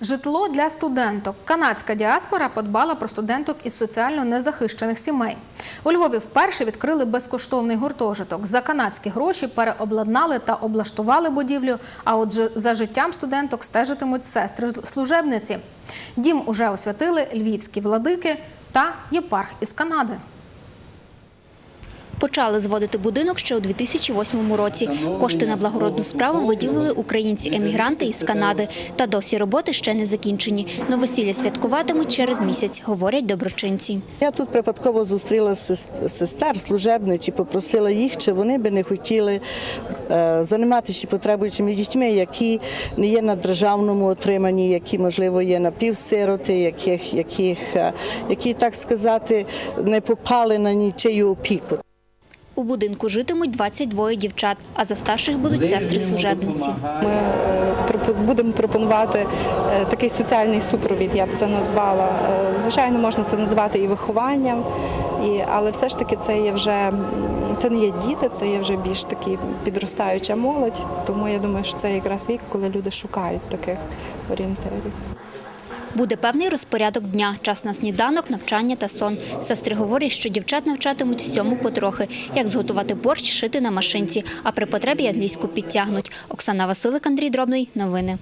Житло для студенток. Канадська діаспора подбала про студенток із соціально незахищених сімей. У Львові вперше відкрили безкоштовний гуртожиток. За канадські гроші переобладнали та облаштували будівлю. А отже, за життям студенток стежитимуть сестри служебниці. Дім уже освятили львівські владики та єпарх із Канади. Почали зводити будинок ще у 2008 році. Кошти на благородну справу виділили українці-емігранти із Канади. Та досі роботи ще не закінчені. Новосілля святкуватимуть через місяць, говорять доброчинці. Я тут випадково зустріла сестер служебниць і попросила їх, чи вони би не хотіли е, займатися потребуючими дітьми, які не є на державному отриманні, які, можливо, є напівсироти, яких, яких, е, які, так сказати, не попали на нічию опіку. У будинку житимуть 22 дівчат, а за старших будуть сестри-служебниці. Ми е, будемо пропонувати е, такий соціальний супровід, я б це назвала. Е, Звичайно, можна це називати і вихованням, але все ж таки це є вже це не є діти, це є вже більш такі підростаюча молодь. Тому я думаю, що це якраз вік, коли люди шукають таких орієнтирів. Буде певний розпорядок дня, час на сніданок, навчання та сон. Сестри говорять, що дівчат навчатимуть всьому потрохи, як зготувати борщ, шити на машинці, а при потребі англійську підтягнуть. Оксана Василик, Андрій Дробний. Новини.